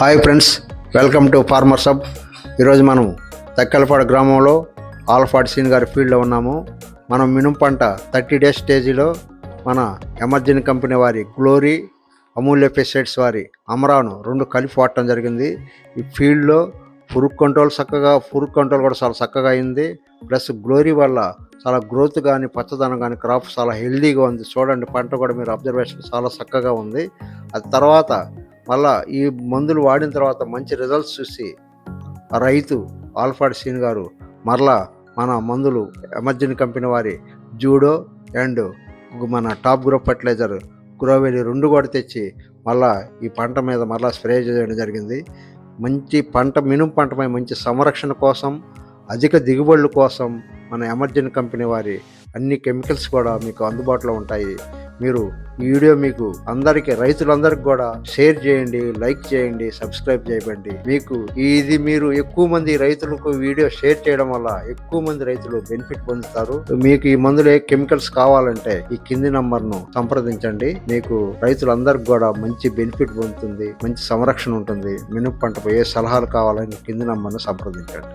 Hi friends welcome to farmer sub. ఈరోజు మనం తక్కలపాడు గ్రామంలో ఆల్ఫాడ్ సీన్ గారి ఫీల్డ్లో ఉన్నాము. మనం మినుము పంట థర్టీ డేస్ స్టేజీలో మన ఎమర్జెన్ కంపెనీ వారి గ్లోరీ అమూల్య పెస్టిసైడ్స్ వారి అమరాను రెండు కలిపి వాడటం జరిగింది. ఈ ఫీల్డ్లో పురుగు కంట్రోల్ చక్కగా పురుగు కంట్రోల్ కూడా చాలా చక్కగా అయింది. ప్లస్ గ్లోరీ వల్ల చాలా గ్రోత్ కానీ పచ్చదనం కానీ క్రాప్ చాలా హెల్దీగా ఉంది. చూడండి పంట కూడా మీరు అబ్జర్వేషన్ చాలా చక్కగా ఉంది. అది తర్వాత మళ్ళా ఈ మందులు వాడిన తర్వాత మంచి రిజల్ట్స్ చూసి ఆ రైతు ఆల్ఫాడ్ సీన్ గారు మరలా మన మందులు ఎమర్జెన్ కంపెనీ వారి జూడో అండ్ మన టాప్ గ్రూప్ ఫర్టిలైజర్ గ్రోవెలి రెండు కూడా తెచ్చి మళ్ళా ఈ పంట మీద మళ్ళా స్ప్రే చేయడం జరిగింది. మంచి పంట మినుము పంటపై మంచి సంరక్షణ కోసం అధిక దిగుబడుల కోసం మన ఎమర్జెన్ కంపెనీ వారి అన్ని కెమికల్స్ కూడా మీకు అందుబాటులో ఉంటాయి. మీరు ఈ వీడియో మీకు అందరికీ రైతులందరికీ కూడా షేర్ చేయండి లైక్ చేయండి సబ్స్క్రైబ్ చేయండి మీకు ఇది మీరు ఎక్కువ మంది రైతులకు వీడియో షేర్ చేయడం వల్ల ఎక్కువ మంది రైతులు బెనిఫిట్ పొందుతారు. మీకు ఈ మందులు ఏ కెమికల్స్ కావాలంటే ఈ కింది నంబర్ను సంప్రదించండి. మీకు రైతులందరికీ కూడా మంచి బెనిఫిట్ పొందుతుంది మంచి సంరక్షణ ఉంటుంది. మినుపు పంటపై ఏ సలహాలు కావాలని కింది నంబర్ను సంప్రదించండి.